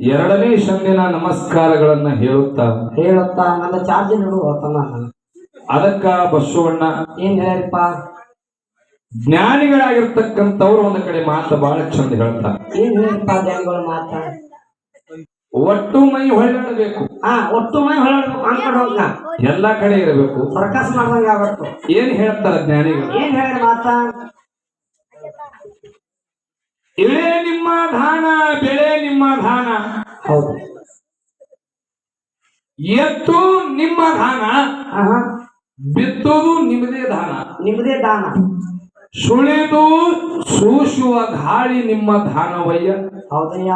ಎರಡನೇ ಶಂದಿನ ನಮಸ್ಕಾರಗಳನ್ನ ಹೇಳುತ್ತಾ? ಹೇಳುತ್ತಾ? ನನ್ನ ಚಾರ್ಜ್ ನೋಡುವ ತಮ್ಮ. ಅದಕ್ಕ ಬಸವಣ್ಣ ಏನ್ ಹೇಳಪ್ಪ ಜ್ಞಾನಿಗಳಾಗಿರ್ತಕ್ಕಂಥವ್ರು ಒಂದ್ ಕಡೆ ಮಾತು ಬಹಳ ಚಂದ ಹೇಳ್ತಾರೆ. ಏನ್ ಹೇಳ್ಯಪ್ಪ ಜ್ಞಾನಿಗಳು ಮಾತ? ಒಟ್ಟು ಮೈ ಹೊಳ್ಳಾಡಬೇಕು. ಹಾ ಒಟ್ಟು ಮೈ ಹೊಳ್ಳಾಡಬೇಕು ಎಲ್ಲಾ ಕಡೆ ಇರಬೇಕು. ಸರ್ಕಸ್ ಮಾಡ್ದಂಗ ಆಗ್ಬೇಕು. ಏನ್ ಹೇಳ್ತಾರ ಜ್ಞಾನಿಗಳು? ಏನ್ ಹೇಳ ಮಾತ? ಇಳೆ ನಿಮ್ಮ ಧಾನ ಬೆಳೆ ನಿಮ್ಮ ಧಾನ. ಹೌದು. ಎತ್ತು ನಿಮ್ಮ ಧಾನ ಬಿತ್ತೋದು ನಿಮ್ಮದೇ ನಿಮ್ಮದೇ ಧಾನ. ನಿಮ್ದೇ ದಾನ ಸುಳಿದು ಸೂಸುವ ಗಾಳಿ ನಿಮ್ಮ ಧಾನವಯ್ಯ. ಹೌದಯ್ಯ.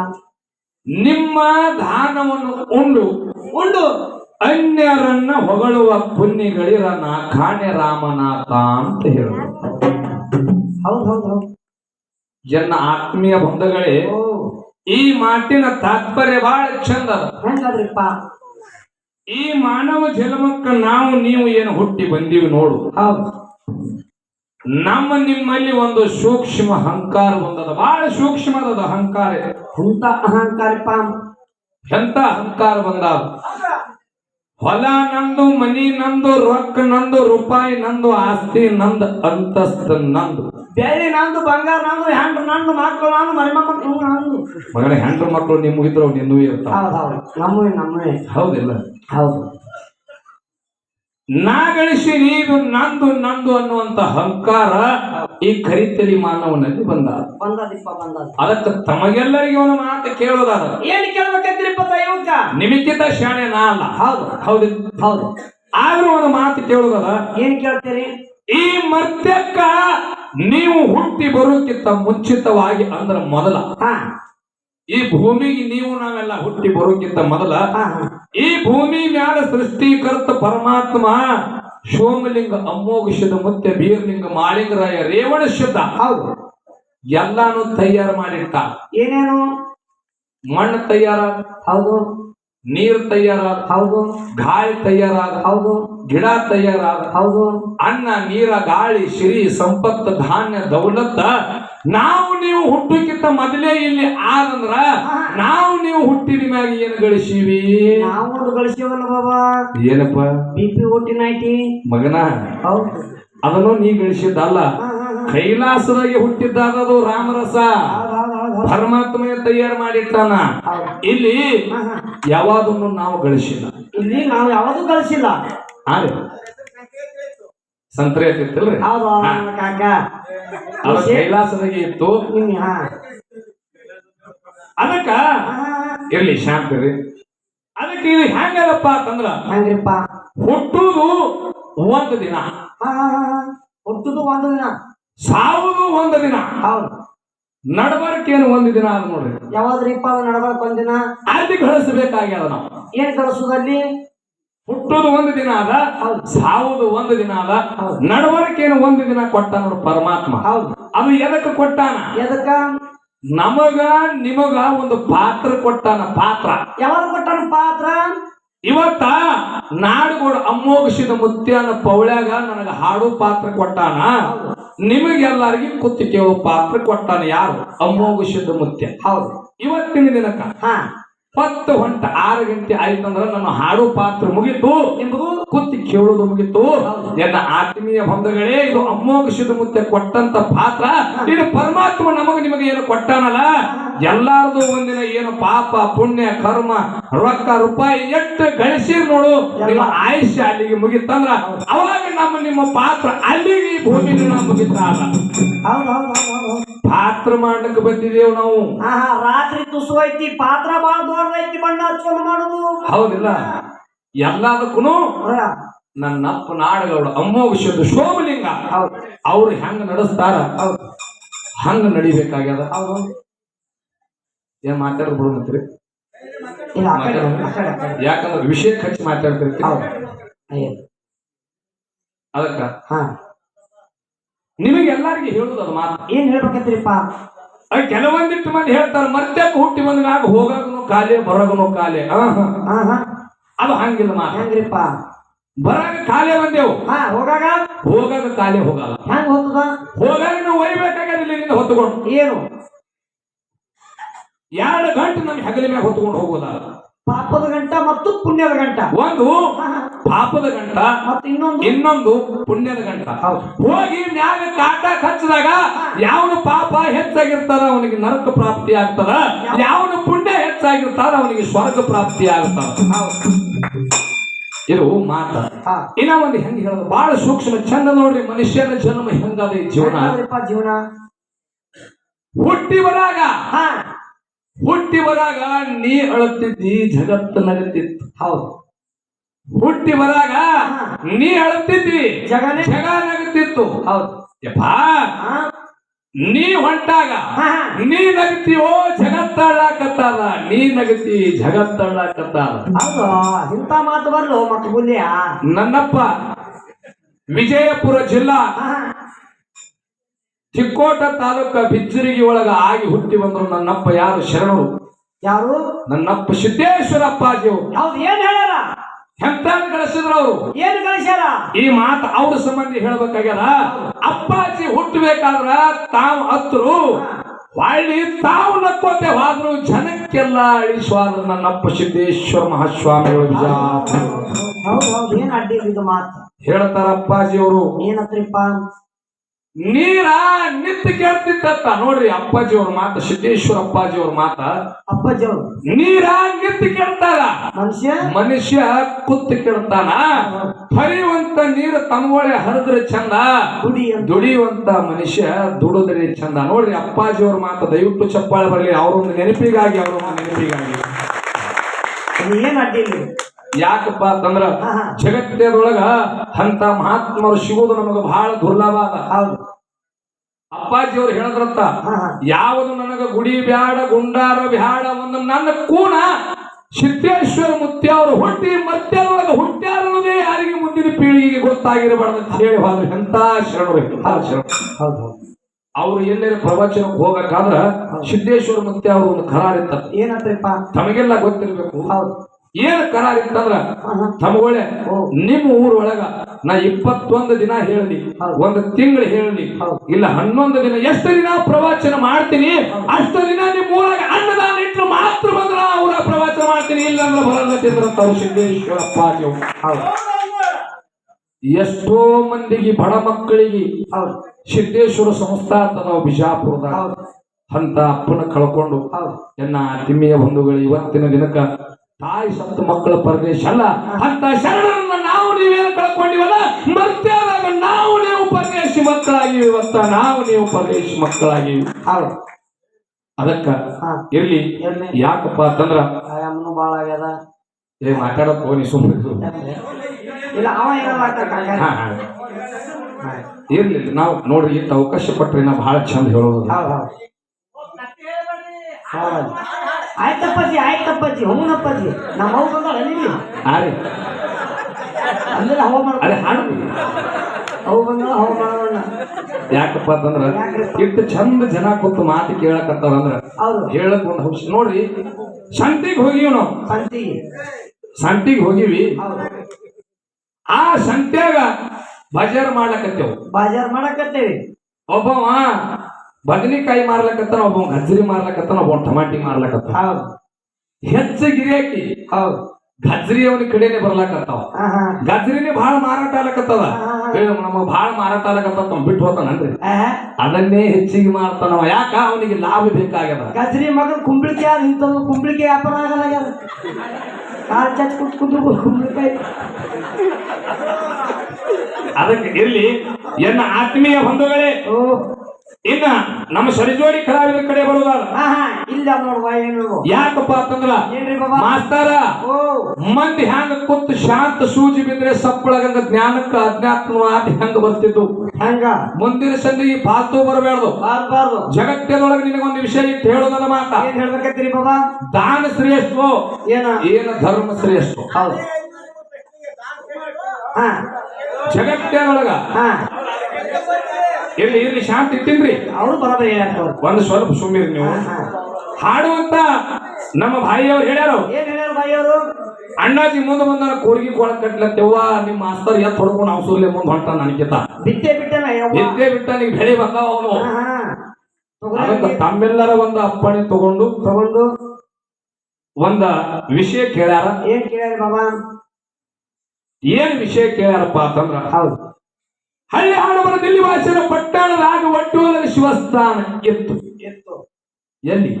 ನಿಮ್ಮ ಧಾನವನ್ನು ಉಂಡು. ಉಂಡು. ಅನ್ಯರನ್ನ ಹೊಗಳುವ ಪುಣ್ಯಗಳಿರ ನಾ ರಾಮನಾಥ ಅಂತ ಹೇಳ ಹೌದೌದು ಹೌದ್ ಹೌದ್. ಜನ ಆತ್ಮೀಯ ಬಂಧಗಳೇ ಈ ಮಾತಿನ ತಾತ್ಪರ್ಯ ಬಹಳ ಚಂದ ಹೆಂಗಾದ್ರಿಪ್ಪ? ಈ ಮಾನವ ಜನ್ಮಕ್ಕ ನಾವು ನೀವು ಏನು ಹುಟ್ಟಿ ಬಂದೀವಿ ನೋಡು. ನಮ್ಮ ನಿಮ್ಮಲ್ಲಿ ಒಂದು ಸೂಕ್ಷ್ಮ ಅಹಂಕಾರ ಬಂದದ ಬಹಳ ಸೂಕ್ಷ್ಮದ ಅಹಂಕಾರ. ಎಂತ ಅಹಂಕಾರಪ್ಪ? ಎಂತ ಅಹಂಕಾರ ಬಂದ ಹೊಲ ನಂದು ಮನಿ ನಂದು ರೊಕ್ಕ ನಂದು ರೂಪಾಯಿ ನಂದು ಆಸ್ತಿ ನಂದು ಅಂತಸ್ತ ನಂದು. ಬೆಳ್ಳಿ ನಂದು ಬಂಗಾರ ನಂದು ಹೆಂಡ್ರು ನಂದು ಮಕ್ಕಳು ನಾನು ಮರಿಮಕ್ಕಳು ನಂದು. ಮಗಳ ಹೆಂಡ್ರ ಮಕ್ಕಳು ನಿಮ್ಗಿದ್ರು ನಿನ್ನೂ ಇರ್ತಾವ ಹೌದು ಹೌದು. ನಮ್ಮೇ ನಮ್ಮೇ ಹೌದಿಲ್ಲ? ಹೌದು. ನಾ ಗಳಿಸಿ ನೀನು ನಂದು ನಂದು ಅನ್ನುವಂತ ಅಹಂಕಾರ ಈ ಕರಿತಲಿ ಮಾನವನಲ್ಲಿ ಬಂದ ಬಂದದಿಪ್ಪ ಬಂದದ ಅದಕ್ಕೆ ತಮಗೆಲ್ಲರಿಗೆ ಒಂದು ಮಾತು ಕೇಳೋದಾದ ಏನು ಕೇಳ್ಬೇಕಂತೀರಿಪ್ಪ ಇವಕ್ಕ ಶಾಣೆ ನಾ ಅಲ್ಲ. ಹೌದು. ಹೌದು. ಹೌದು. ಆದ್ರೂ ಒಂದು ಮಾತು ಕೇಳೋದಾದ ಏನ್ ಕೇಳ್ತೀರಿ? ಈ ಮರ್ತ್ಯಕ್ಕ ನೀವು ಹುಟ್ಟಿ ಬರೋಕ್ಕಿಂತ ಮುಂಚಿತವಾಗಿ ಅಂದ್ರೆ ಮೊದಲ. ಈ ಭೂಮಿಗೆ ನೀವು ನಾವೆಲ್ಲ ಹುಟ್ಟಿ ಬರೋಕ್ಕಿಂತ ಮೊದಲ. ಈ ಭೂಮಿ ಮ್ಯಾಲ ಸೃಷ್ಟಿಕರ್ತ ಪರಮಾತ್ಮ ಶೋಮಲಿಂಗ ಅಮೋಘಿಷದ ಮುತ್ತೆ ಬೀರ್ಲಿಂಗ ಮಾಳಿಂಗರಾಯ ರೇವಣ ಶುದ್ಧ ಹೌದು. ಎಲ್ಲಾನು ತಯಾರು ಮಾಡಿಟ್ಟ ಏನೇನು? ಮಣ್ಣು ತಯಾರಾದ ಹೌದು. ನೀರು ತಯಾರಾದ ಹೌದು. ಗಾಳಿ ತಯಾರಾದ ಹೌದು. ಗಿಡ ತಯಾರಾದ ಹೌದು. ಅನ್ನ ನೀರ ಗಾಳಿ ಸಿರಿ ಸಂಪತ್ತು ಧಾನ್ಯ ದೌಲತ್ತ ನಾವು ನೀವು ಹುಟ್ಟಕ್ಕಿಂತ ಮೊದಲೇ ಇಲ್ಲಿ ಆದಂದ್ರ ನಾವು ನೀವು ಹುಟ್ಟಿದ ಮ್ಯಾಗ ಏನು ಗಳಿಸೀವಿ? ನಾವು ಗಳಿಸಿವಲ್ಲ ಬಾಬಾ. ಏನಪ್ಪ? ಬಿ ಪಿ ಹುಟ್ಟಿನ ನೈಟಿ ಮಗನ ಅದನ್ನು ನೀ ಗಳಿಸಿದ್ದಲ್ಲ. ಕೈಲಾಸದಾಗೆ ಹುಟ್ಟಿದ್ದಾದದು ರಾಮರಸ. ಪರಮಾತ್ಮ ತಯಾರು ಮಾಡಿಟ್ಟಾನ. ಇಲ್ಲಿ ಯಾವಾದನ್ನು ನಾವು ಗಳಿಸಿಲ್ಲ. ಇಲ್ಲಿ ನಾವು ಯಾವುದು ಗಳಿಸಿಲ್ಲ. ಆರೆ. ಸಂತ್ರೆ ಐತಿಲ್ರಿ ಹೌದು ಹಾ. ಹೌದು ಕಾಕ. ಅದು ಕೈಲಾಸದಾಗೆ ಇತ್ತು. ಅದಕ್ಕ ಹಾ, ಹಾ, ಹಾ. ಇರ್ಲಿ ಶಾಂತಿ ರೀ ಅದಕ್ಕೆ ಇದು ಹೆಂಗದಪ್ಪ ಅಂತಂದ್ರ ಹೆಂಗ್ರಿಪ್ಪ ಹುಟ್ಟುದು ಒಂದು ದಿನ. ಆ ಹಾ ಹಾ ಹಾ. ಹುಟ್ಟುದು ಒಂದು ದಿನ. ಸಾವುದು ಒಂದು ದಿನ. ಹೌದು. ನಡಬರ್ಕೇನು ಒಂದು ದಿನ ಅದ ನೋಡ್ರಿ. ಯಾವಾದ್ರಿಪ್ಪ ನಡಬಾರ್ಕ ಒಂದಿನ. ಅಲ್ಲಿ ಕಳಿಸ್ಬೇಕಾಗ್ಯದ ನಾವು. ಏನ್ ಕಳಿಸೋದಲ್ಲಿ ಹುಟ್ಟುದು ಒಂದು ದಿನ ಅದ. ಸಾವುದು ಒಂದು ದಿನ ಅದ ಹೌದು. ನಡವಳಿಕೆಯನ್ನು ಒಂದು ದಿನ ಕೊಟ್ಟ ನೋಡು ಪರಮಾತ್ಮ. ಹೌದು. ಅದು ಎದಕ್ಕೆ ಕೊಟ್ಟಾನ? ಎದಕ್ಕ? ನಮಗ ನಿಮಗ ಒಂದು ಪಾತ್ರ ಕೊಟ್ಟಾನ ಪಾತ್ರ. ಯಾವಾಗ ಕೊಟ್ಟಾನ ಪಾತ್ರ? ಇವತ್ತ ನಾಡುಗಳು ಅಮ್ಮೋಗಿಸಿದ ಮುತ್ಯಾನ ಪೌಳ್ಯಾಗ ನನಗ ಹಾಡು ಪಾತ್ರ ಕೊಟ್ಟಾನ. ನಿಮಗೆಲ್ಲರಿಗೆ ಕುತ್ತಿ ಕೇಳುವ ಪಾತ್ರ ಕೊಟ್ಟಾನ ಯಾರು? ಅಮ್ಮೋಗಿಸಿದ ಮುತ್ಯ. ಹೌದು. ಇವತ್ತಿನ ದಿನಕ್ಕ ಹೊತ್ತು ಹೊಂಟ. ಆರು ಗಂಟೆ ಆಯ್ತಂದ್ರ ನನ್ನ ಹಾಡು ಪಾತ್ರ ಮುಗಿತು ಎಂಬುದು ಕುತ್ತಿ ಕೇಳುವುದು ಮುಗಿತು. ಎಲ್ಲ ಆತ್ಮೀಯ ಬಂಧುಗಳೇ ಇದು ಅಮ್ಮೋಗಿಸಿದ ಮುತ್ತೆ ಕೊಟ್ಟಂತ ಪಾತ್ರ. ಇದು ಪರಮಾತ್ಮ ನಮಗೆ ನಿಮಗೆ ಏನು ಕೊಟ್ಟಾನಲ್ಲ? ಎಲ್ಲಾರದು ಒಂದಿನ ಏನು ಪಾಪ ಪುಣ್ಯ ಕರ್ಮ ರೊಕ್ಕ ರೂಪಾಯಿ ಎಷ್ಟು ಗಳಿಸಿ ನೋಡು ನಿಮ್ಮ ಆಯುಷ್ಯ ಅಲ್ಲಿಗೆ ಮುಗಿತಂದ್ರ ಅವಾಗ ನಮ್ಮ ನಿಮ್ಮ ಪಾತ್ರ ಅಲ್ಲಿಗೆ ಭೂಮಿ ಭೂಮಿ ಮುಗಿತಾರ ಪಾತ್ರ ಮಾಡ್ಲಿಕ್ಕೆ ಬಂದಿದ್ದೇವ್ ನಾವು. ಹಾ ಹಾ ರಾತ್ರಿ ತುಸು ಐತಿ ಪಾತ್ರ ಬಾಳ ಐತಿ ಬಣ್ಣ ಹಚ್ಕೊಂಡು ಮಾಡುದು. ಹೌದಿಲ್ಲ? ಎಲ್ಲದಕ್ಕೂ ನನ್ನ ಅಪ್ಪ ನಾಡಗೌಡ ಅಮ್ಮೋಗಿಸಿದ ಶೋಭಲಿಂಗ. ಅವ್ರು ಹೆಂಗ ನಡೆಸ್ತಾರ? ಹಂಗ ನಡಿಬೇಕಾಗ್ಯದ? ಏನ್ ಮಾತಾಡೋದು ಬಿಡು ಮತ್ರಿ ಯಾಕಂದ್ರೆ ವಿಷಯ ಖರ್ಚು ಮಾತಾಡ್ತಿರ್ತೀವಿ ಅದಕ್ಕ ಹಾ. ನಿಮಗೆ ಎಲ್ಲಾರಿಗೆ ಹೇಳುದು ಅದು ಮಾತು ಏನ್ ಹೇಳ್ಬೇಕಂತ್ರಿಪ್ಪ? ಕೆಲವೊಂದಿಟ್ಟು ಮಂದಿ ಹೇಳ್ತಾರೆ ಮತ್ತೆ ಹುಟ್ಟಿ ಬಂದ ಮ್ಯಾಗ ಹೋಗಾಗನು ಕಾಲೇ ಬರೋಗನು ಕಾಲೇ. ಆಹಾ. ಹಾ. ಹಾ ಅದು ಹಂಗಿಲ್ಲ ಮಾತು ಹೆಂಗ್ರಿಪ್ಪ? ಬರಾಗ ಕಾಲೇ ಬಂದೇವು. ಹಾ ಹೋಗಾಗ? ಹೋಗಾಗ ಕಾಲೇ ಹೋಗಲ್ಲ. ಹೆಂಗ್ ಹೋಗ್ತದ ಹೋಗಾಗ ನಾವು ಒಯ್ಬೇಕಾಗಿಲ್ಲ ಇಲ್ಲಿಂದ ಹೊತ್ತುಕೊಂಡು. ಏನು? ಎರಡು ಗಂಟೆ ನಮ್ಗೆ ಹಗಲಿ ಮ್ಯಾಗ ಹೊತ್ಕೊಂಡು ಹೋಗೋದಲ್ಲ. ಪಾಪದ ಗಂಟ ಮತ್ತು ಪುಣ್ಯದ ಗಂಟ. ಒಂದು. ಪಾಪದ ಗಂಟ. ಮತ್ತು ಇನ್ನೊಂದು? ಇನ್ನೊಂದು ಪುಣ್ಯದ ಗಂಟ. ಹೋಗಿ ಮ್ಯಾಗ ಕಾಟ ಹಚ್ಚಿದಾಗ ಯಾವನ ಪಾಪ ಹೆಚ್ಚಾಗಿರ್ತಾರ ಅವನಿಗೆ ನರಕ ಪ್ರಾಪ್ತಿ ಆಗ್ತದ. ಯಾವನ ಪುಣ್ಯ ಹೆಚ್ಚಾಗಿರ್ತಾರ ಅವನಿಗೆ ಸ್ವರ್ಗ ಪ್ರಾಪ್ತಿ ಆಗ್ತಾರ. ಇದು ಮಾತ. ಇನ್ನ ಒಂದು ಹೆಂಗ್ ಹೇಳೋದು? ಬಹಳ ಸೂಕ್ಷ್ಮ ಚಂದ ನೋಡ್ರಿ ಮನುಷ್ಯನ ಜನ್ಮ ಹೆಂಗದ ಜೀವನ. ಜೀವನ? ಹುಟ್ಟಿ ಬರಾಗ ಹುಟ್ಟಿ ಬರಾಗ ನೀ ಅಳುತ್ತಿದ್ದಿ ಜಗತ್ತು ನಗುತ್ತಿತ್ತು. ಹೌದು. ಹುಟ್ಟಿ ಬರಾಗ ನೀ ಅಳುತ್ತಿದ್ದಿ ಜಗ ಜಗ ನಗುತ್ತಿತ್ತು. ಹೌದು. ನೀ ಹೊಂಟಾಗ ನೀ ನಗತಿಯೋ ಜಗತ್ತಳ್ಳಾಕತ್ತಾರ ನೀ ನಗತಿ ಜಗತ್ತಳ್ಳಾಕತ್ತಾರ ಹೌದು ಇಂಥ ಮಾತು ಬರ್ಲು ಮತ್ತೆ ಬುಲ್ಯ. ನನ್ನಪ್ಪ ವಿಜಯಪುರ ಜಿಲ್ಲಾ ಹಾ ಚಿಕ್ಕೋಟ ತಾಲೂಕ ಬಿಜ್ಜರಿಗೆ ಒಳಗ ಆಗಿ ಹುಟ್ಟಿ ಬಂದ್ರು ನನ್ನಪ್ಪ ಯಾರು? ಶರಣರು. ಯಾರು? ನನ್ನಪ್ಪ ಸಿದ್ದೇಶ್ವರಪ್ಪ ಹೌದು ಏನ್ ಹೇಳ್ಯಾರ? ಎಂತ ಗಳಿಸಿದ್ರು ಅವರು. ಏನ್ ಗಳಿಸ್ಯಾರ ಈ ಮಾತು ಅವ್ರ ಸಂಬಂಧಿ ಹೇಳ್ಬೇಕಾಗ್ಯಾರ ಅಪ್ಪಾಜಿ ಹುಟ್ಟಬೇಕಾದ್ರ ತಾವು ಹತ್ರು. ಹೊಳ್ಳಿ ತಾವು ನಕ್ಕೋತೆ ಹೋದ್ರು ಜನಕ್ಕೆಲ್ಲ ಅಳಿಸುವಾದ್ರು ನನ್ನಪ್ಪ ಸಿದ್ದೇಶ್ವರ ಮಹಾಸ್ವಾಮಿಗಳು. ಹೌದು ಹೌದು ಏನ್ ಅಡ್ಡಿ ಇದು ಮಾತು? ಹೇಳ್ತಾರ ಅಪ್ಪಾಜಿ ಅವರು. ಏನತ್ರಿಪ್ಪ ನೀರ ನಿಂತು ಕೇಳ್ತಿತ್ತ ನೋಡ್ರಿ ಅಪ್ಪಾಜಿ ಅವ್ರ ಮಾತ ಸಿದ್ದೇಶ್ವರ ಅಪ್ಪಾಜಿ ಅವ್ರ ಮಾತ. ಅಪ್ಪಾಜಿ ಅವ್ರು. ನೀರ ನಿಂತು ಕೇಳ್ತಾರ. ಮನುಷ್ಯ? ಮನುಷ್ಯ ಕುತ್ತು ಕೇಳ್ತಾನ. ಹರಿಯುವಂತ ನೀರು ತಮ್ಮೊಳೆ ಹರಿದ್ರೆ ಚಂದ. ದುಡಿಯುವಂತ ಮನುಷ್ಯ ದುಡಿದ್ರೆ ಚಂದ. ನೋಡ್ರಿ ಅಪ್ಪಾಜಿ ಅವ್ರ ಮಾತ ದಯವಿಟ್ಟು ಚಪ್ಪಾಳೆ ಬರಲಿ. ಅವ್ರೊಂದು ನೆನಪಿಗಾಗಿ ಅವರೊಂದು ನೆನಪಿಗಾಗಿ. ಏನ್ ಅಡ್ಡಿಲ್ಲ. ಯಾಕಪ್ಪ ಅಂತಂದ್ರ ಜಗತ್ತಿನೊಳಗ. ಜಗತ್ತದೊಳಗ ಅಂತ ಮಹಾತ್ಮರು ಸಿಗೋದು ನಮಗ ಬಹಳ ದುರ್ಲಭ ಅದ. ಹೌದು. ಅಪ್ಪಾಜಿ ಅವ್ರು ಹೇಳದ್ರತ್ತ ಯಾವುದು ನನಗ ಗುಡಿ ಬ್ಯಾಡ ಗುಂಡಾರ ಬ್ಯಾಡ ಒಂದು ನನ್ನ ಕೂಣ ಸಿದ್ದೇಶ್ವರ ಮುತ್ಯ ಅವರು ಹುಟ್ಟಿ ಮತ್ಯದೊಳಗ ಹುಟ್ಟ್ಯಾರನ್ನೋದೇ ಯಾರಿಗೆ ಮುಂದಿನ ಪೀಳಿಗೆಗೆ ಗೊತ್ತಾಗಿರಬಾರ್ದು ಅಂತ ಹೇಳಿ ಹೋದ್ರೆ ಎಂತ ಶರಣರು ಅವ್ರು ಎಲ್ಲರ ಪ್ರವಚನಕ್ಕೆ ಹೋಗಕ್ಕಾದ್ರ ಸಿದ್ದೇಶ್ವರ ಮುತ್ಯ ಅವರು ಒಂದು ಕರಾರಿತ್ತ ಏನಂತಪ್ಪ ತಮಗೆಲ್ಲ ಗೊತ್ತಿರ್ಬೇಕು. ಹೌದು. ಏನ್ ಕರಾರ್ ಇತ್ತಂದ್ರ ತಮಗೊಳೆ. ನಿಮ್ಮ ಊರೊಳಗ ನಾ ಇಪ್ಪತ್ತೊಂದು ದಿನ ಹೇಳಿ ಹೌದು. ಒಂದು ತಿಂಗಳು ಹೇಳಲಿ, ಇಲ್ಲ ಹನ್ನೊಂದು ದಿನ, ಎಷ್ಟು ದಿನ ಪ್ರವಚನ ಮಾಡ್ತೀನಿ, ಅಷ್ಟು ದಿನ ನಿಮ್ಮ ಊರಾಗ ಅನ್ನದಾನ ಇಟ್ಟು ಮಾತ್ರ ಬಂದ್ರ ಊರ ಪ್ರವಚನ ಮಾಡ್ತೀನಿ, ಇಲ್ಲ ಅಂದ್ರೆ ಬರಲ್ಲ ತಿಂದ್ರಂತ ಸಿದ್ದೇಶ್ವರಪ್ಪ ಎಷ್ಟೋ ಮಂದಿಗೆ ಬಡ ಮಕ್ಕಳಿಗೆ ಸಿದ್ದೇಶ್ವರ ಸಂಸ್ಥಾ ಅಂತ ನಾವು ಬಿಜಾಪುರದಾಗ ಅಂತ ಅಪ್ಪನ ಕಳ್ಕೊಂಡು, ಎನ್ನ ತಿಮ್ಮಿಯ ಬಂಧುಗಳು ಇವತ್ತಿನ ದಿನಕ್ಕ ತಾಯಿ ಸತ್ತು ಮಕ್ಕಳ ಪರದೇಶ ಅಲ್ಲ ಅಂತ ಶರಣರನ್ನ ನಾವು ನೀವೇನು ಕಳ್ಕೊಂಡಿವಲ್ಲ? ಮರ್ತ್ಯಾದಾಗ ನಾವು ನೀವು ಪರದೇಶಿ ಮಕ್ಕಳಾಗಿವಿ ಅಂತ ನಾವು ನೀವು ಪರದೇಶಿ ಮಕ್ಕಳಾಗಿವಿ ಅದಕ್ಕ ಇರ್ಲಿ. ಯಾಕಪ್ಪ ಅಂತಂದ್ರ ಆಯಮ್ಮನು ಬಾಳ ಆಗ್ಯದ. ಏ ಮಾತಾಡಕ್ ಹೋಗಿ ಸುಮ್ಮನೆ ಇಲ್ಲ ಅವ. ಇರ್ಲಿ ನಾವು ನೋಡ್ರಿ ಇಂತ ಅವಕಾಶ ಪಟ್ರಿ ನಾವು ಬಹಳ ಚಂದ ಹೇಳೋದು. ಆಯ್ತಪ್ಪಾಜಿ ಆಯ್ತಪ್ಪಾಜಿ ಹೂನಪ್ಪಾಜಿ ನಮ್ಮ ಅವ್ ಬಂದಾಳ ನಿಲ್ಲಿ ಆರೆ ಅಂದ್ರೆ ಹವ ಮಾಡ ಅದೇ ಹಾಡು. ಅವು ಬಂದಾಳ ಹವ ಮಾಡೋಣ ಯಾಕಪ್ಪ ಅಂತಂದ್ರ ಇಟ್ಟು ಚಂದ ಜನ ಕೂತು ಮಾತು ಕೇಳಕತ್ತಾರಂದ್ರ ಹೌದು. ಹೇಳಕ್ ಒಂದು ಹೌಸ್ ನೋಡ್ರಿ ಸಂತಿಗೆ ಹೋಗಿವಿ ನಾವು. ಸಂತಿಗೆ ಸಂತಿಗೆ ಹೋಗಿವಿ. ಆ ಸಂತ್ಯಾಗ ಬಜಾರ್ ಮಾಡಕತ್ತೇವು ಬಜಾರ್ ಮಾಡಕತ್ತೇವಿ. ಒಬ್ಬವ ಬದನೆಕಾಯಿ ಮಾರ್ಲಕತ್ತಾನ ಒಬ್ಬ ಗಜ್ಜರಿ ಮಾರ್ಲಕತ್ತಾನ ಒಬ್ಬ ಟಮಾಟಿ ಮಾರ್ಲಕತ್ತ ಹೌದು. ಹೆಚ್ಚು ಗಿರಿಯಾಕಿ ಹೌದು. ಗಜ್ರಿ ಅವನ ಕಡೆನೆ ಬರ್ಲಾಕತ್ತಾವ. ಗಜ್ರಿನೇ ಬಹಳ ಮಾರಾಟ ಆಲಕತ್ತದ ನಮ್ಮ ಬಹಳ ಮಾರಾಟ ಆಲಕತ್ತ ಬಿಟ್ಟು ಹೋತಾನನ್ರಿ ಆಹಾ. ಅದನ್ನೇ ಹೆಚ್ಚಿಗೆ ಮಾಡ್ತಾನವ ಯಾಕ ಅವನಿಗೆ ಲಾಭ ಬೇಕಾಗ್ಯದ? ಗಜ್ರಿ ಮಗನ್ ಕುಂಬಳಿಕೆ ಆದ ಇಂಥದ್ದು ಕುಂಬಳಿಕೆ ವ್ಯಾಪಾರ ಆಗಲ್ಲ ಕಾಲ್ ಚಚ್ ಕುತ್ ಕುಂದ್ರು ಕುಂಬಳಿಕಾಯಿ ಅದಕ್ಕೆ ಇರ್ಲಿ ಎನ್ನ ಆತ್ಮೀಯ ಬಂಧುಗಳೇ. ಓ. ಇನ್ನ ನಮ್ಮ ಸರಿಜೋಡಿ ಕಲಾವಿದ ಕಡೆ ಹಾ ಇಲ್ಲ ನೋಡುವ ಏನು ಯಾಕಪ್ಪ ಅಂತಂದ್ರ ಮಾಸ್ತಾರ ಮಂದಿ ಹ್ಯಾಂಗ ಕುತ್ತ ಶಾಂತ ಸೂಜಿ ಬಿದ್ರೆ ಸಪ್ಪಳಗಂಗ ಜ್ಞಾನಕ್ಕ ಅಜ್ಞಾತ್ಮವಾದ ಹೆಂಗ ಬರ್ತಿದ್ದು. ಹಂಗ? ಮುಂದಿನ ಸಂದಿಗೆ ಪಾತು ಬರಬೇಡ್ದು ಜಗತ್ತಿನೊಳಗೆ ನಿನಗೊಂದು ವಿಷಯ ಇಟ್ಟು ಹೇಳೋದನ್ನ ಮಾತ. ಏನ್ ಹೇಳ್ಬೇಕತ್ತೀರಿ ಬಾಬಾ? ದಾನ ಶ್ರೇಷ್ಠವೋ ಏನ? ಏನ ಧರ್ಮ ಶ್ರೇಷ್ಠ? ಹೌದು. ಜಗತ್ತಿನೊಳಗ ಹಾ. ಇಲ್ಲಿ ಇರ್ಲಿ ಶಾಂತ ಇಟ್ಟಿನ್ರಿ. ಅವರು ಬರದ ಒಂದ್ ಒಂದು ಸ್ವಲ್ಪ ಸುಮ್ಮಿರಿ ನೀವು. ಹಾಡುವಂತ ನಮ್ಮ ಭಾಯಿಯವ್ರು ಹೇಳ್ಯಾರು. ಏನ್ ಹೇಳ್ಯಾರ ಬಾಯಿ ಅವರು ಅಣ್ಣಾಜಿ ಮುಂದೆ ಬಂದನ ಕೂರ್ಗಿ ಕೊಳ ಕಟ್ಲತ್ತೇವ್ವ ನಿಮ್ಮ ಮಾಸ್ತರ್ ಎತ್ ಹೊಡ್ಕೊಂಡು ಅವಸೂರ್ಲೆ ಮುಂದೆ ಹೊಂಟ ನನಗಿತ. ಬಿಟ್ಟೆನ ನಿದ್ದೆ ಬಿಟ್ಟ ನೀ ಬೆಳೆ ಬಂದಾವ ಅವನು. ಅದಕ್ಕೆ ತಮ್ಮೆಲ್ಲರ ಒಂದು ಅಪ್ಪಣೆ ತಗೊಂಡು ತಗೊಂಡು. ಒಂದ ವಿಷಯ ಕೇಳ್ಯಾರ. ಏನ್ ಕೇಳ್ಯಾರ ಬಾಬಾ? ಏನ್ ವಿಷಯ ಕೇಳ್ಯಾರಪ್ಪ ಅಂತಂದ್ರ ಹೌದು. ಹಳ್ಳಿ ಹಾಡಬರ ದಿಲ್ಲಿ ಭಾಷೆಯ ಪಟ್ಟಣದಾಗ ಒಟ್ಟುವಲ ಶಿವಸ್ಥಾನ ಎತ್ತು. ಎತ್ತು. ಎಲ್ಲಿ?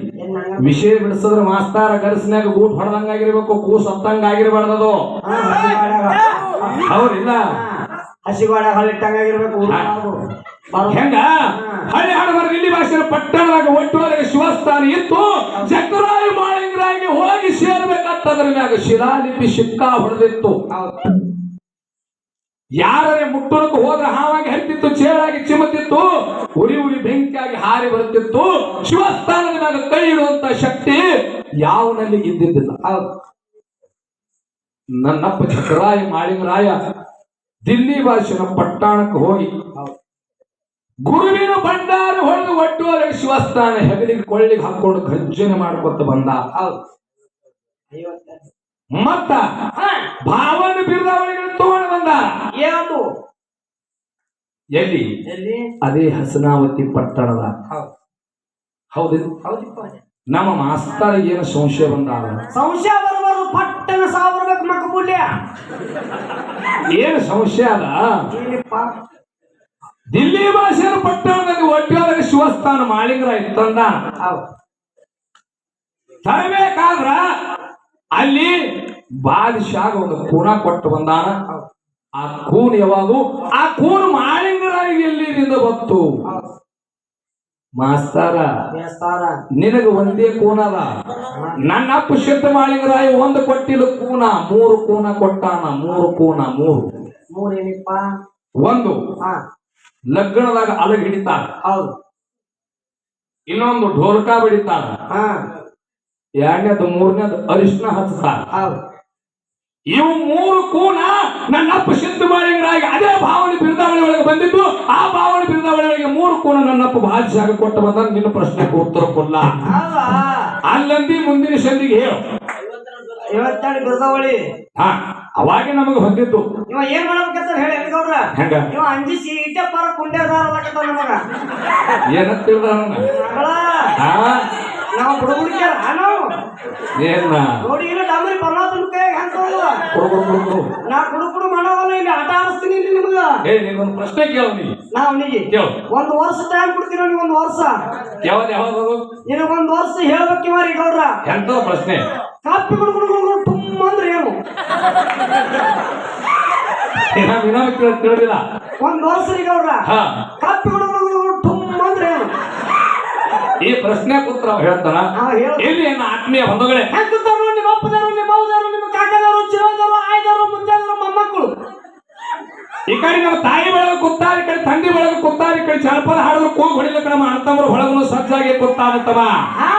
ವಿಷಯ ಬಿಡಿಸಿದ್ರ ಮಾಸ್ತಾರ ಗರಿಸಿನಾಗ ಗೂಟ್ ಹೊಡೆದಂಗ ಆಗಿರ್ಬೇಕು ಕೂಸ್ ಹತ್ತಂಗ ಆಗಿರ್ಬಾರ್ದದು ಹೌದಿಲ್ಲ? ಹಾ, ಹಸಿವಾಡ್ಯಾಗ ಹಳ್ಳಿಟ್ಟಂಗಾಗಿರ್ಬೇಕು ಊರು ಬಾಬು. ಬಾಬು. ಹೆಂಗ? ಹಳ್ಳಿ ಹಾಡಬರ ದಿಲ್ಲಿ ಭಾಷೆಯ ಪಟ್ಟಣದಾಗ ಒಟ್ಟುವಲ ಶಿವಸ್ಥಾನ ಇತ್ತು ಚಕ್ರಾಯಿ ಮಾಳಿಂಗರಾಗಿ ಹೋಗಿ ಸೇರ್ಬೇಕಂತದ್ರ ಮ್ಯಾಗ ಶಿಲಾಲಿಪಿ ಶಿಕ್ಕಾ ಹೊಡೆದಿತ್ತು. ಯಾರೇ ಮುಟ್ಟುಳಕ್ಕೆ ಹೋದ್ರೆ ಹಾವಾಗಿ ಹರಿತಿತ್ತು, ಚೇಳಾಗಿ ಚಿಮುತ್ತಿತ್ತು ಉರಿ ಉರಿ ಬೆಂಕಿಯಾಗಿ ಹಾರಿ ಬರುತ್ತಿತ್ತು, ಶಿವಸ್ಥಾನದ ಮೇಲೆ ಕೈ ಇಡುವಂತ ಶಕ್ತಿ ಯಾವನಲ್ಲಿ ಇದ್ದಿದ್ದಿಲ್ಲ. ನನ್ನಪ್ಪ ಚಕ್ರಾಯ ಮಾಳಿಂಗರಾಯ ದಿಲ್ಲಿ ಭಾಷೆನ ಪಟ್ಟಣಕ್ಕೆ ಹೋಗಿ. ಗುರುವಿನ ಭಂಡಾರ ಹೊಡೆದು ಒಟ್ಟುವರೆ ಶಿವಸ್ಥಾನ ಹೆಗಲಿಗೆ ಕೊಳ್ಳಿಗೆ ಹಾಕೊಂಡು ಗರ್ಜನೆ ಮಾಡ್ಕೊತ ಬಂದ. ಮತ್ತ ಭಾವನ ಬಿರುದಾವಳಿಗಳು ತಗೊಂಡು ಬಂದ. ಯಾವುದು? ಎಲ್ಲಿ? ಎಲ್ಲಿ? ಅದೇ ಹಸನಾವತಿ ಪಟ್ಟಣದ. ಹೌದು. ಹೌದಿಪ್ಪ ನಮ್ಮ ಮಾಸ್ತರಿಗೆ ಏನು ಸಂಶಯ ಬಂದಾಗ. ಸಂಶಯ ಬರಬಾರ್ದು ಪಟ್ಟಣ ಸಾವಿರಬೇಕು ಮಕ್ಕಬುಲ್ಯ ಏನು ಸಂಶಯ ಅದ? ದಿಲ್ಲಿ ಭಾಷೆಯ ಪಟ್ಟಣದಲ್ಲಿ ಒಟ್ಟಾದ ಶಿವಸ್ಥಾನ ಮಾಡಿದ್ರ ಇತ್ತಂದ. ತರಬೇಕಾದ್ರ ಅಲ್ಲಿ ಬಾಲಿಶಾಗ ಒಂದು ಕೂನ ಕೊಟ್ಟು ಬಂದಾನ. ಆ ಕೂನ್ ಯಾವಾಗೂ? ಆ ಕೂನ್ ಮಾಳಿಂಗರಾಗಿ ಎಲ್ಲಿದಿಂದ ಬಂತು. ಮಾಸ್ತಾರ ನಿನಗ ಒಂದೇ ಕೂನ ಅದ. ನನ್ನ ಅಪ್ಪ ಶುದ್ಧ ಮಾಳಿಂಗರಾಯ ಒಂದು ಕೊಟ್ಟಿಲ್ಲ ಕೂನ ಮೂರು ಕೂನ ಕೊಟ್ಟಾನ. ಮೂರು ಕೂನ ಮೂರು. ಮೂರೇನಿಪ್ಪ? ಒಂದು. ಲಗ್ನದಾಗ ಅಲಗ್ ಹಿಡಿತಾರ. ಹೌದು. ಇನ್ನೊಂದು ಢೋಲ್ಕಾ ಬಿಡಿತಾರ. ಹಾ. ಎರಡನೇದು ಮೂರನೇದು ಅರಿಶಿನ ಹಚ್ತಾರ ಇವು ಮೂರು ಕೂನ ನನ್ನ ಅಪ್ಪ ಸಿದ್ಧ ಮಾಡಿ ಅದೇ ಭಾವನೆ ಬಿರುದಾವಳಿ ಒಳಗೆ ಬಂದಿದ್ದು. ಆ ಭಾವನೆ ಬಿರುದಾವಳಿ ಒಳಗೆ ಮೂರು ಕೂನ ನನ್ನಪ್ಪ ಬಾಲಿಶಾಗ ಕೊಟ್ಟ ಬಂದ ನಿನ್ನ ಪ್ರಶ್ನೆಗೆ ಉತ್ತರ ಕೊಡ್ಲ? ಅಲ್ಲಂದಿ ಮುಂದಿನ ಸಂದಿಗೆ ಹೇಳು. ಐವತ್ತೆರಡು ಬಿರ್ದವಳಿ. ಹಾ ಅವಾಗೆ ನಮಗೆ ಹೊಂದಿತ್ತು ಇವ ಏನ್ ಮಾಡ್ಬೇಕಂತ ಹೇಳಿ ಹೆಂಗ? ಇವ ಅಂಜಿಸಿ ಇಟ್ಟೆ ಪರ ಕುಂಡೆ ನಮಗ. ಏನಂತ ನಾವು ಬುಡಬುಡಿಕ್ಯಾರ ನಾವು ಏನ? ನೋಡಿ ಇಲ್ಲ ಡಾಮರಿ ಪರ್ವತನ ಕೈ ಹೆಂಗ್ ನಾ ಮಾಡವಲ್ಲ ಇಲ್ಲಿ ಆಟ ಆಡಿಸ್ತೀನಿ ಇಲ್ಲಿ ನಿಮಗ. ಏ ನೀನೊಂದು ಪ್ರಶ್ನೆ ಕೇಳು ನೀ. ನಾ ಅವನಿಗೆ ಕೇಳು. ಒಂದ್ ವರ್ಷ ಟೈಮ್ ಕೊಡ್ತೀನಿ ಅವ್ನಿಗೆ ಒಂದು ವರ್ಷ? ಯಾವ್ದು ಯಾವ್ದು ನಿನಗೊಂದು ವರ್ಷ ಹೇಳ್ಬೇಕು ಗೌಡ್ರ. ಎಂತ ಪ್ರಶ್ನೆ? ಕಾಪಿ ಕುಡು ಕುಡು ತುಂಬ ಅಂದ್ರೆ ಏನು? ಕೇಳಿ ತಿಳಿದಿಲ್ಲ ಒಂದ್ ವರ್ಷ ರೀ ಗೌಡ್ರ. ಹಾ. ಕಾಪಿ ಕುಡು ತುಂಬ ಅಂದ್ರೆ ಏನು? ಈ ಪ್ರಶ್ನೆ ಕೂತ್ರ ಅವ ಹೇಳ್ತಾನ ಇಲ್ಲಿ ನನ್ನ ಆತ್ಮೀಯ ಬಂಧುಗಳೇ ಹೆಂಗ್ ಕೂತಾರು ನಿಮ್ಮ ಅಪ್ಪದಾರು ನಿಮ್ಮ ಅವ್ವದವರು ನಿಮ್ಮ ಕಾಕದಾರು ಚಿರೋದಾರು ಆಯ್ದಾರು ಮುಂಜಾನವರು ಮೊಮ್ಮಕ್ಕಳು. ಈ ಕಡೆ ನಮ್ಮ ತಾಯಿ ಬೆಳಗ್ಗೆ ಕುತ್ತಾರ ಈ ಕಡೆ ತಂದೆ ಬೆಳಗ್ಗೆ ಕುತ್ತಾರ ಈ ಕಡೆ ಜನಪದ ಹಾಡಿದ್ರು ಕೂಗು ಹೊಡಿಲಿಕ್ಕೆ ನಮ್ಮ ಅಣ್ಣತಮ್ಮರು ಹೊಳಗನು ಸಜ್ಜಾಗಿ ಕುತ್ತಾನತ್ತವ ತಮ್ಮ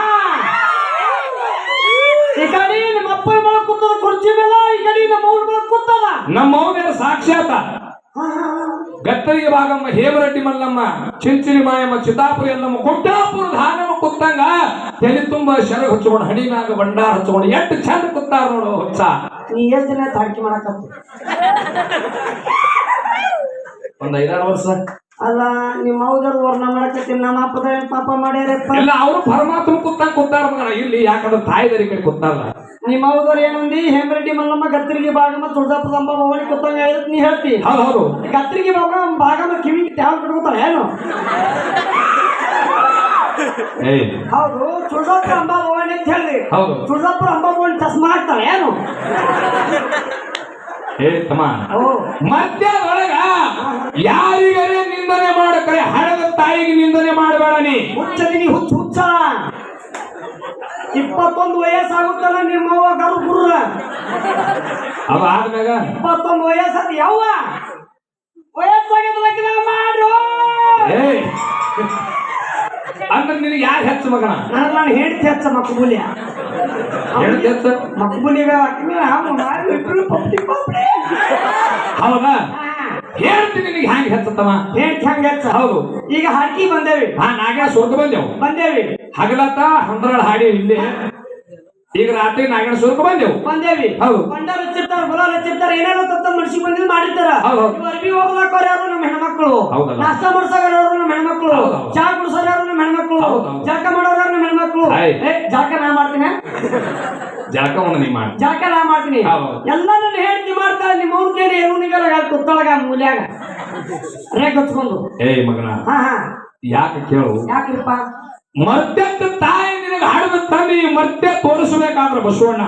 ಈ ಕಡೆ ನಿಮ್ಮ ಅಪ್ಪ ಬಳಗ ಕುತ್ತದ ಕುರ್ಚಿ ಮೇಲೆ ಈ ಕಡೆ ನಮ್ಮ ಅವ್ರ ಬಳಗ ಕುತ್ತದ ನಮ್ಮ ಸಾಕ್ಷಿ ಸಾಕ್ಷಾತ? ಗತ್ತರಿಗೆ ಭಾಗಮ್ಮ ಹೇಮರೆಡ್ಡಿ ಮಲ್ಲಮ್ಮ ಚಿಂಚಿರಿ ಮಾಯಮ್ಮ ಚಿತ್ತಾಪುರಿ ಎಲ್ಲಮ್ಮ ಗುಡ್ಡಾಪುರ ಧಾನಮ್ಮ ಕುತ್ತಂಗ ತಲೆ ತುಂಬ ಶರ ಹಚ್ಕೊಂಡು ಹಣಿ ಮ್ಯಾಗ ಭಂಡಾರ ಹಚ್ಕೊಂಡು ಎಷ್ಟು ಚಂದ ಕುತ್ತಾರ ನೋಡು ಹೊಚ್ಚ. ನೀ ಎಷ್ಟು ದಿನ ತಾಡ್ಕಿ ಮಾಡಕತ್ತ? ಒಂದ್ ಐದಾರು ವರ್ಷ. ಅಲ್ಲ ನಿಮ್ಮ ಹೌದರು ವರ್ಣ ಮಾಡಕತ್ತೀನಿ ನಮ್ಮ ಅಪ್ಪದ ಪಾಪ ಮಾಡ್ಯಾರಪ್ಪ ಎಲ್ಲ ಅವರು ಪರಮಾತ್ಮ ಕುತ್ತಂಗ ಕುತ್ತಾರ ಮಗನ. ಇಲ್ಲಿ ಯಾಕಂದ್ರೆ ತಾಯಿದರಿ ಕಡೆ ಕುತ್ತಾರಲ್ಲ ನಿಮ್ಮ ಅವ್ರು ಏನಂದಿ? ಹೇಮರೆಡ್ಡಿ ಮಲ್ಲಮ್ಮ ಗತ್ತರಿಗೆ ಭಾಗಮ ತುಳಜಾಪುರ ಅಂಬ ಭವಾನಿ ಕೂತಂಗ ಇರತ್ ನೀ ಹೇಳ್ತಿ. ಹೌದು ಹೌದು. ಗತ್ತರಿಗೆ ಭಾಗ ಭಾಗಮ ಕಿವಿ ಟ್ಯಾವ್ ಕಟ್ಕೋತಾರ ಏನು? ಹೌದು ತುಳಜಾಪುರ ಅಂಬಾಭವಾನಿ ಅಂತ ಹೇಳಿ ಹೌದು. ತುಳಜಾಪುರ ಅಂಬ ಭವಾನಿ ಚಸ್ಮಾ ಹಾಕ್ತಾನೆ ಏನು? ಏ ತಮ್ಮ. ಓ ಮಧ್ಯಾಹ್ನದೊಳಗ ಯಾರಿಗರೇ ನಿಂದನೆ ಮಾಡಕರೆ ಹಣದ ತಾಯಿಗೆ ನಿಂದನೆ ಮಾಡಬೇಡ ನೀ. ಹುಚ್ಚದಿ ಹುಚ್ಚ ಹುಚ್ಚ. ಇಪ್ಪತ್ತೊಂದು ವಯಸ್ಸಾಗುತ್ತಲ್ಲ ನಿಮ್ಮವ್ವ ಗರು ಗುರ್ರ? ಅವ ಆದ್ಮ್ಯಾಗ? ಇಪ್ಪತ್ತೊಂದು ವಯಸ್ಸಾದ ಯಾವ ವಯಸ್ಸಾಗಿದ ಲಗ್ನ ಮಾಡು! ಏಯ್! ಅಂದ್ರೆ ನಿನಗೆ ಯಾರು ಹೆಚ್ಚು ಮಗನ? ನನಗೆ ನಾನು ಹೆಂಡತಿ ಹೆಚ್ಚ ಮಕ್ಕಬುಲಿಯ ಹೇಳ್ತಿ ಹೆಚ್ಚು? ಪಪ್ಟಿ ಪಪ್ಟಿ ಹೌದಾ? ಹೇಳ್ತೀನಿ ನಿನಗೆ ಹ್ಯಾಂಗ ಹೆಚ್ಚತ್ತಮ್ಮ ಹೇಳ್ತಿ ಹಂಗ ಹೆಚ್ಚ. ಹೌದು. ಈಗ ಹಾಕಿ ಬಂದೇವಿ. ಹಾ ನಾಗ್ಯಾ ಸೋತು ಬಂದೆವು. ಬಂದೇವಿ. ಹಗಲತ್ತ ಹಂದ್ರಾಳ ಹಾಡಿ ಇಲ್ಲಿ. ಈಗ ರಾತ್ರಿ ನಾಗಣ ಸ್ವರೂಪ ಬಂದೆವು. ಬಂದೇವಿ. ಹೌದು. ಬಂಡಾರ ಹಚ್ಚಿರ್ತಾರ ಗುಲಾಲ್ ಹಚ್ಚಿರ್ತಾರ ಏನೇನೋ ತತ್ತ ಮನುಷ್ಯ ಬಂದಿದ್ದು ಮಾಡಿರ್ತಾರ. ಅರ್ಬಿ ಹೋಗ್ಲಾಕೋರ್ ಯಾರು ನಮ್ಮ ಹೆಣ್ಮಕ್ಳು. ನಾಷ್ಟ ಮಾಡ್ಸೋರ್ ಯಾರು ನಮ್ಮ ಹೆಣ್ಮಕ್ಳು. ಚಾ ಕುಡ್ಸೋರ್ ಯಾರು ನಮ್ಮ ಹೆಣ್ಮಕ್ಳು? ಜಾಕ. ಜಳಕ ಮಾಡೋರ್ ಯಾರು ನಮ್ಮ ಹೆಣ್ಮಕ್ಳು? ಜಾಕ ಏ ಜಳಕ ನಾ ಮಾಡ್ತೀನಿ ಜಾಕ ನೀ ಮಾಡಿ. ಜಳಕ ನಾ ಮಾಡ್ತೀನಿ. ಎಲ್ಲ ನನ್ನ ಹೇಳ್ತಿ ಮಾಡ್ತಾ ನಿಮ್ಮ ಅವ್ನ ಕೇರಿ ಕುತ್ತಳಗ ಅಲ್ಲಿ ಕುತ್ತೊಳಗ ಮೂಲ್ಯಾಗ. ರೇ ಕಚ್ಕೊಂಡು ಏ ಮಗನ ಹಾ ಹಾ. ಯಾಕೆ ಕೇಳು? ಯಾಕ್ರಿಪ್ಪ? ಮತ್ತೆ ತಾಯಿ ನಿನಗೆ ಹಾಡದ ಮತ್ತೆ ಈ ಮರ್ತ್ಯ ತೋರಿಸ್ಬೇಕಾದ್ರ ಬಸವಣ್ಣ.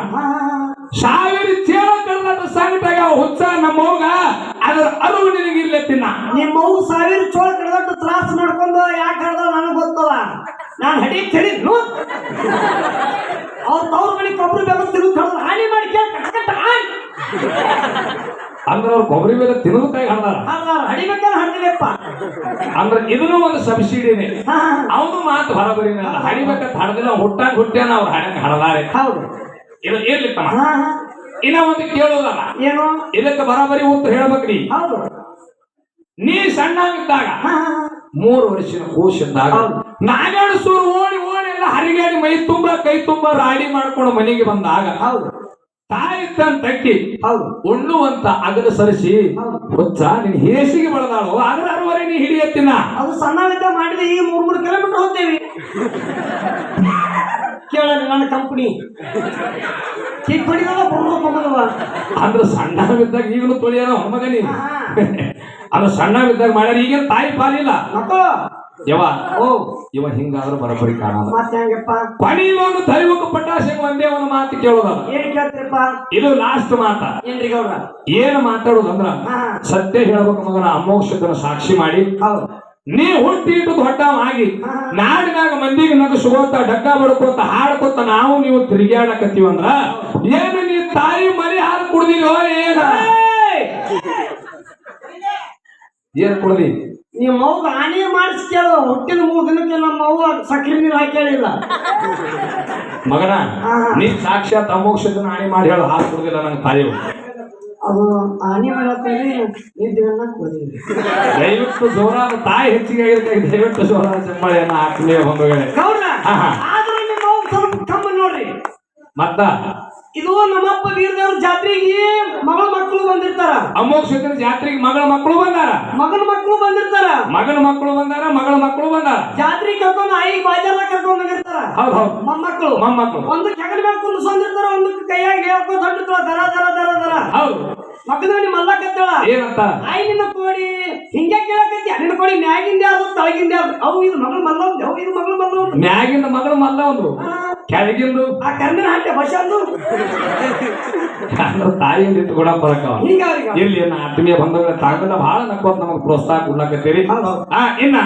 ಸಾವಿರ ಚೇಳ ಕರ್ನಾಟಕ ಸಂಗಟಾಗ ಹುಚ್ಚ ನಮ್ಮ ಹೋಗ ಅದರ ಅರಿವು ನಿನಗೆ ಇಲ್ಲೇ ತಿನ್ನ. ನಿಮ್ಮ ಅವ್ವ ಸಾವಿರ ಚೋಳ ಕಡ್ದಟ್ಟು ತ್ರಾಸ ಮಾಡ್ಕೊಂಡು ಯಾಕೆ ಹೇಳ್ದ ನನಗೆ ಗೊತ್ತಲ್ಲ. ನಾನು ಹಡಿ ಚಳಿ ಅವ್ರ ತವ್ರ ಮನೆ ಕೊಬ್ಬರಿ ಬೇಕು ತಿರುಗಿ ಹಾನಿ ಮಾಡಿ ಕೇಳಿ ಕಟ್ಟ ಅಂದ್ರೆ ಅವ್ರು ಕೊಬ್ಬರಿ ಮೇಲೆ ತಿನ್ನೋದಕ್ಕಾಗಿ ಹಾಡ್ದಾರ. ಹಡಿಬೇಕಲ್ಲ ಹಡ್ದಿಲ್ಲಪ್ಪ. ಅಂದ್ರೆ ಇದನ್ನು ಒಂದು ಸಬ್ಸಿಡಿನೇ. ಅವನು ಮಾತು ಹೊರಬರಿನ ಹಡಿಬೇಕಂತ ಹಡದಿಲ್ಲ ಹುಟ್ಟಾಗ ಹುಟ್ಟ್ಯಾನ ಅವ್ರು ಹಡಂಗ ಹಡದಾರೆ. ಹೌದು. ಇದು ಇರ್ಲಿ ತಮ್ಮ ಹಾ ಹಾ. ಇನ್ನ ಒಂದು ಕೇಳೋದಲ್ಲ. ಏನು? ಇದಕ್ಕೆ ಬರಾಬರಿ ಉತ್ತರ ಹೇಳ್ಬೇಕ್ರಿ ಹೌದು. ನೀ ಹಾ. ಮೂರು ವರ್ಷದ ಕೂಸಿದ್ದಾಗ. ನಾಗಾಡು ಸೂರು ಓಡಿ ಓಡಿ ಎಲ್ಲ ಹರಿಗಾಡಿ ಮೈ ತುಂಬ ಕೈ ತುಂಬ ರಾಡಿ ಮಾಡ್ಕೊಂಡು ಮನೆಗೆ ಬಂದಾಗ ಹೌದು. ತಾಯಿ ತನ್ನ ತಕ್ಕಿ ಉಣ್ಣುವಂತ ಅಗಲ ಸರಿಸಿ ಹೊಚ್ಚ ನೀನ್ ಹೇಸಿಗೆ ಬಳದಾಳು. ಅದ್ರ ಅರವರೆ ನೀ ಹಿಡಿಯತ್ತಿನ ಅದು ಸಣ್ಣ ಮಾಡಿದ ಈ ಮೂರ್ ಮೂರು ಕಿಲೋಮೀಟರ್ ಹೋಗ್ತೇವೆ. ಕೇಳಲಿ ನನ್ನ ಕಂಪನಿ ಕಿಕ್ ಹೊಡಿದವ ಬುರ್ರು ಅಂದ್ರೆ ಸಣ್ಣವಿದ್ದಾಗ ಈಗಲೂ ತೊಳಿಯಾರ ಹೊಮ್ಮದ ನೀ ಹಾ. ಅದು ಸಣ್ಣವಿದ್ದಾಗ ಮಾಡ್ಯಾರ ಈಗೇನು ತಾಯಿ ಪಾಲಿಲ್ಲ. ಮಕ್ಕಳು. ಯವ ಓ. ಇವ ಹಿಂಗಾದ್ರೂ ಬರಬರಿ ಕಾಣಲ್ಲ. ಮತ್ತೆ ಹೆಂಗಪ್ಪ? ಪಟಾಶಂಗ ಒಂದೇ ಒಂದು ಮಾತು ಕೇಳೋದ ಏನ್ ಕೇಳ್ತೀರಪ್ಪ? ಇದು ಲಾಸ್ಟ್ ಮಾತ. ಏನ್ ಮಾತಾಡೋದಂದ್ರ ಸತ್ಯ ಹೇಳ್ಬೇಕು ಮಗನ ಅಮೋಕ್ಷತನ ಸಾಕ್ಷಿ ಮಾಡಿ. ನೀ ಹುಟ್ಟಿ ಇಟ್ಟು ದೊಡ್ಡವಾಗಿ ನಾಡಿನಾಗ ಮಂದಿಗೆ ನಗಸುವಂತ ಡಗ್ಗ ಬಡ್ಕೋತ ಹಾಡ್ಕೋತ ನಾವು ನೀವು ತಿರುಗಾಡಕತ್ತೀವಂದ್ರ ಏನು ನೀ ತಾಯಿ ಮರಿ ಹಾಲು ಕುಡ್ದಿಲ್ಲೋ ಏನ! ಏನ್ ಕುಡ್ದಿ? ನಿಮ್ಮ ಮೌಗ ಆನೆ ಮಾಡಿಸಿ ಕೇಳು ಹುಟ್ಟಿದ ಮೂರು ದಿನಕ್ಕೆ ನಮ್ಮ ಅವ್ವ ಸಕ್ಕರೆ ನೀರು ಹಾಕೇಳಿಲ್ಲ ಮಗನ. ನೀ ಸಾಕ್ಷಾತ್ ಅಮೋಕ್ಷದ ಆನೆ ಮಾಡಿ ಹೇಳು ಹಾಲು ಕೊಡುದಿಲ್ಲ ನಂಗೆ ತಾಯಿ ಅದು ಆನೆ ಮಾಡ್ತೀವಿ ನಿದ್ದೆಯನ್ನ ದಯವಿಟ್ಟು ಜೋರಾದ ತಾಯಿ ಹೆಚ್ಚಿಗೆ ಆಗಿರ್ತಾರೆ ದಯವಿಟ್ಟು ಜೋರಾದ ಚಂಬಳೆಯನ್ನ ಹಾಕಿ ಬಂಧುಗಳೇ. ಆದ್ರೂ ನಿಮ್ಮ ಅವ್ವ ಸ್ವಲ್ಪ ಕಮ್ಮಿ ನೋಡ್ರಿ. ಮತ್ತ? ಇದು ನಮ್ಮಪ್ಪ ವೀರದೇವ್ರ ಜಾತ್ರೆಗೆ ಮಗಳ ಮಕ್ಕಳು ಬಂದಿರ್ತಾರ. ಅಮೋಕ್ಷೇತ್ರ ಜಾತ್ರೆಗೆ ಮಗಳ ಮಕ್ಕಳು ಬಂದಾರ. ಮಗನ ಮಕ್ಕಳು ಬಂದಿರ್ತಾರ. ಮಗನ ಮಕ್ಕಳು ಬಂದಾರ ಮಗಳ ಮಕ್ಕಳು ಬಂದಾರ. ಜಾತ್ರೆ ಕರ್ಕೊಂಡು ಆಯಿ ಬಾಜಾರ ಕರ್ಕೊಂಡು ಹೋಗಿರ್ತಾರ ಹೌದು ಹೌದು. ಮೊಮ್ಮಕ್ಕಳು. ಮೊಮ್ಮಕ್ಕಳು. ಒಂದು ಕೆಗಲ್ ಮೇಲೆ ಕುಂದಿರ್ತಾರ ಒಂದು ಕೈಯಾಗ ಹೇಳ್ಕೊಂಡು ಹೊಂಟಿರ್ತಾರ ದರ ದರ ದರ ದರ. ಹೌದು. ಮಗನ ನಿಮ್ಮ ಮಲ್ಲಕತ್ತಾಳ. ಏನಂತ? ಆಯಿ ನಿನ್ನ ಕೋಡಿ. ಹಿಂಗೆ ಕೇಳಕತ್ತಿ. ನಿನ್ನ ಕೋಡಿ ಮ್ಯಾಗಿಂದ ಯಾವ್ದು ತಳಗಿಂದ ಯಾವ್ದು ಅವು ಇದು ಮಗಳು ಮಲ್ಲ ಅವು ಇದು ಮಗಳು ಮಲ್ಲ ಮ್ಯಾಗಿಂದ ಮಗಳು ಮಲ್ಲ ಒಂದು ಕೆಳಗಿಂದು ಆ ಕರ್ಮಿನ ಹಾಕಿ ಬಸಂದು ಅಂದ್ರೆ ಬರಕವ ಹಿಂಗ ಅವ್ರಿಗೆ ಇಲ್ಲಿ ಏನ ಆತ್ಮೀಯ ಬಂಧುಗಳ ತಾವೆಲ್ಲ ಬಹಳ ನಕ್ಕೋ ನಮಗ್ ಪ್ರೋತ್ಸಾಹ ಕೊಡ್ಲಾಕತ್ತೀರಿ. ಹಾ ಆ ಇನ್ನ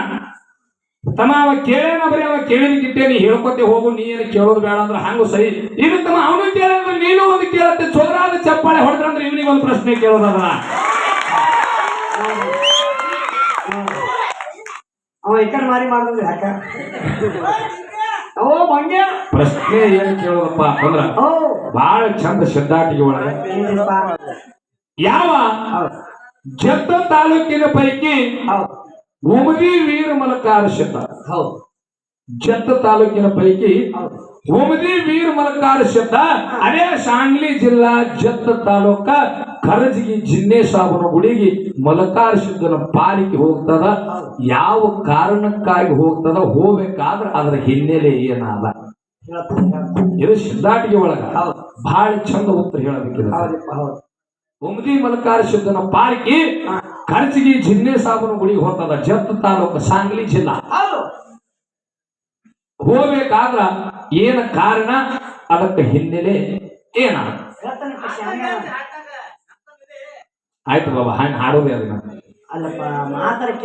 ತಮ್ಮ ಅವ ಕೇಳೇನ ಬರೀ ಅವ ಕೇಳಿದ ಗಿಟ್ಟೆ ನೀ ಹೇಳ್ಕೊತೆ ಹೋಗು ನೀ ಏನು ಕೇಳೋದು ಬೇಡ ಅಂದ್ರೆ ಹಂಗು ಸರಿ. ಇದು ತಮ್ಮ ಅವನು ಕೇಳಂದ್ರೆ ನೀನು ಒಂದು ಕೇಳತ್ತೆ. ಚೋರಾದ ಚಪ್ಪಾಳೆ ಹೊಡೆದ್ರಂದ್ರೆ ಇವನಿಗೆ ಒಂದು ಪ್ರಶ್ನೆ ಕೇಳೋದಲ್ಲ ಅವ ಈ ಕಡೆ ಮಾರಿ ಮಾಡಿದ್ರೆ ಯಾಕ? ಓ ಮಂಗ್ಯ. ಪ್ರಶ್ನೆ ಏನ್ ಕೇಳೋದಪ್ಪ ಅಂದ್ರ ಓ. ಬಹಳ ಚಂದ ಶಬ್ದಾಟಿಗೆ ಒಳಗೆ. ಯಾವ? ಜತ್ತ ತಾಲೂಕಿನ ಪೈಕಿ ಉಮದಿ ವೀರ ಮಲಕಾರ ಶತ ಹೌದು. ಜತ್ತ ತಾಲೂಕಿನ ಪೈಕಿ ಉಮದಿ ವೀರ ಮಲಕಾರ ಶಬ್ದ. ಅದೇ ಸಾಂಗ್ಲಿ ಜಿಲ್ಲಾ ಜತ್ತ ತಾಲೂಕ ಕರಜಿಗಿ ಜಿನ್ನೇಶಾಬನ ಗುಡಿಗೆ ಮಲಕಾರ ಶಬ್ದನ ಪಾಲಿಕೆ ಹೋಗ್ತದ. ಯಾವ ಕಾರಣಕ್ಕಾಗಿ ಹೋಗ್ತದ ಹೋಗ್ಬೇಕಾದ್ರ ಅದರ ಹಿನ್ನೆಲೆ ಏನಾದ. ಇದು ಸಿದ್ಧಾಟಿಗೆ ಒಳಗ. ಬಹಳ ಚಂದ ಉತ್ತರ ಹೇಳಬೇಕಿದೆ. ಉಮದಿ ಮಲಕಾರ ಶಬ್ದನ ಪಾಲಿಕೆ ಕರ್ಜಿಗಿ ಜಿನ್ನೆ ಸಾಬನ ಗುಡಿಗೆ ಹೋಗ್ತದ. ಜತ್ತ ತಾಲೂಕ ಸಾಂಗ್ಲಿ ಜಿಲ್ಲಾ. ಹೋಗ್ಬೇಕಾದ್ರ ಏನ ಕಾರಣ? ಅದಕ್ಕೆ ಹಿನ್ನೆಲೆ ಏನ. ಆಯ್ತು ಬಾಬಾ ಹಣ್ಣು ಹಾಡೋದೇ ಅದನ್ನ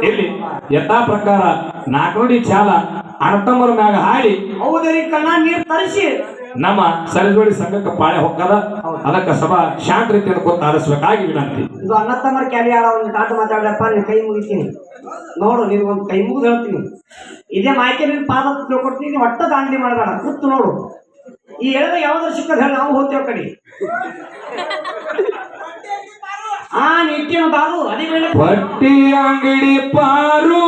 ಇಲ್ಲಿ ಯಥಾ ಪ್ರಕಾರ ನಾಲ್ಕು ಚಾಲ ಅಣತಮ್ಮರ ಮ್ಯಾಗ ಹಾಡಿ, ಹೌದರಿ ಕಣ್ಣ ನೀರ್ ತರಿಸಿ. ನಮ್ಮ ಸರಿಜೋಡಿ ಸಂಘಕ್ಕೆ ಪಾಳೆ ಹೊಕ್ಕದ ಅದಕ್ಕೆ ಸಭಾ ಶಾಂತ ರೀತಿಯನ್ನು ಕೊಟ್ಟು ಆರಿಸಬೇಕಾಗಿ ವಿನಂತಿ. ಇದು ಅಣ್ಣ ತಮ್ಮರ ಕ್ಯಾಲಿ ಆಡ ಒಂದು ಟಾಟ ಮಾತಾಡಪ್ಪ ನೀನು ಕೈ ಮುಗಿತೀನಿ. ನೋಡು ನೀನು ಒಂದು ಕೈ ಮುಗಿದು ಹೇಳ್ತೀನಿ. ಇದೇ ಮಾಹಿತಿ ನೀನು ಪಾದ ತಿಳ್ಕೊಡ್ತೀನಿ ಒಟ್ಟ ದಾಂಧಲಿ ಮಾಡಬೇಡ. ಕೂತು ನೋಡು. ಈ ಎಳೆದ ಯಾವ್ದಾರು ಸಿಕ್ಕದ ಹೇಳಿ ನಾವು ಹೋಗ್ತೇವೆ ಕಡೆ. ಆ ನಿಟ್ಟಿನ ಬಾರು ಅದೇ ಹೊಟ್ಟಿ ಅಂಗಡಿ ಪಾರು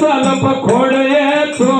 ಸಲಪ ಕೊಡೆಯೇ ತೋ